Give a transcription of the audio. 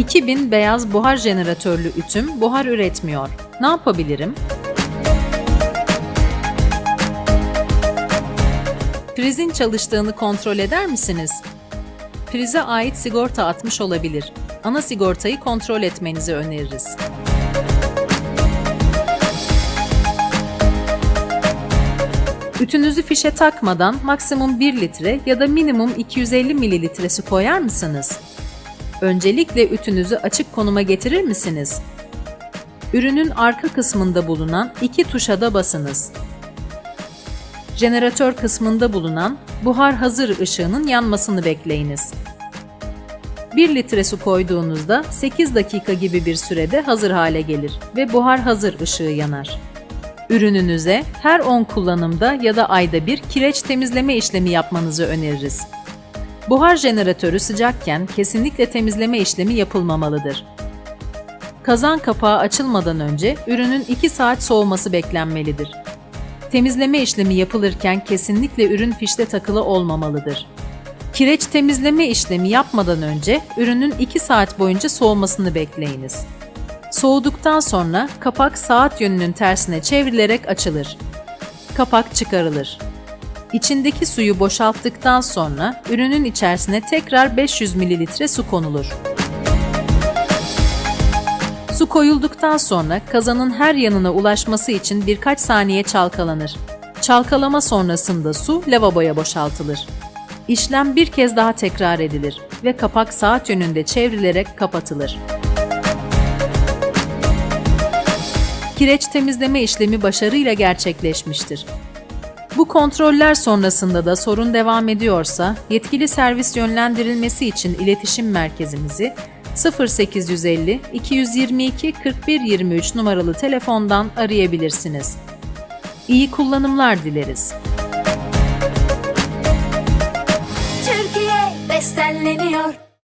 2000 beyaz buhar jeneratörlü ütüm buhar üretmiyor. Ne yapabilirim? Prizin çalıştığını kontrol eder misiniz? Prize ait sigorta atmış olabilir. Ana sigortayı kontrol etmenizi öneririz. Ütünüzü fişe takmadan maksimum 1 litre ya da minimum 250 mililitre su koyar mısınız? Öncelikle ütünüzü açık konuma getirir misiniz? Ürünün arka kısmında bulunan iki tuşa da basınız. Jeneratör kısmında bulunan buhar hazır ışığının yanmasını bekleyiniz. 1 litre su koyduğunuzda 8 dakika gibi bir sürede hazır hale gelir ve buhar hazır ışığı yanar. Ürününüze her 10 kullanımda ya da ayda bir kireç temizleme işlemi yapmanızı öneririz. Buhar jeneratörü sıcakken kesinlikle temizleme işlemi yapılmamalıdır. Kazan kapağı açılmadan önce ürünün 2 saat soğuması beklenmelidir. Temizleme işlemi yapılırken kesinlikle ürün fişte takılı olmamalıdır. Kireç temizleme işlemi yapmadan önce ürünün 2 saat boyunca soğumasını bekleyiniz. Soğuduktan sonra kapak saat yönünün tersine çevrilerek açılır. Kapak çıkarılır. İçindeki suyu boşalttıktan sonra ürünün içerisine tekrar 500 ml su konulur. Su koyulduktan sonra kazanın her yanına ulaşması için birkaç saniye çalkalanır. Çalkalama sonrasında su lavaboya boşaltılır. İşlem bir kez daha tekrar edilir ve kapak saat yönünde çevrilerek kapatılır. Kireç temizleme işlemi başarıyla gerçekleşmiştir. Bu kontroller sonrasında da sorun devam ediyorsa yetkili servis yönlendirilmesi için iletişim merkezimizi 0850 222 41 23 numaralı telefondan arayabilirsiniz. İyi kullanımlar dileriz. Türkiye bestenleniyor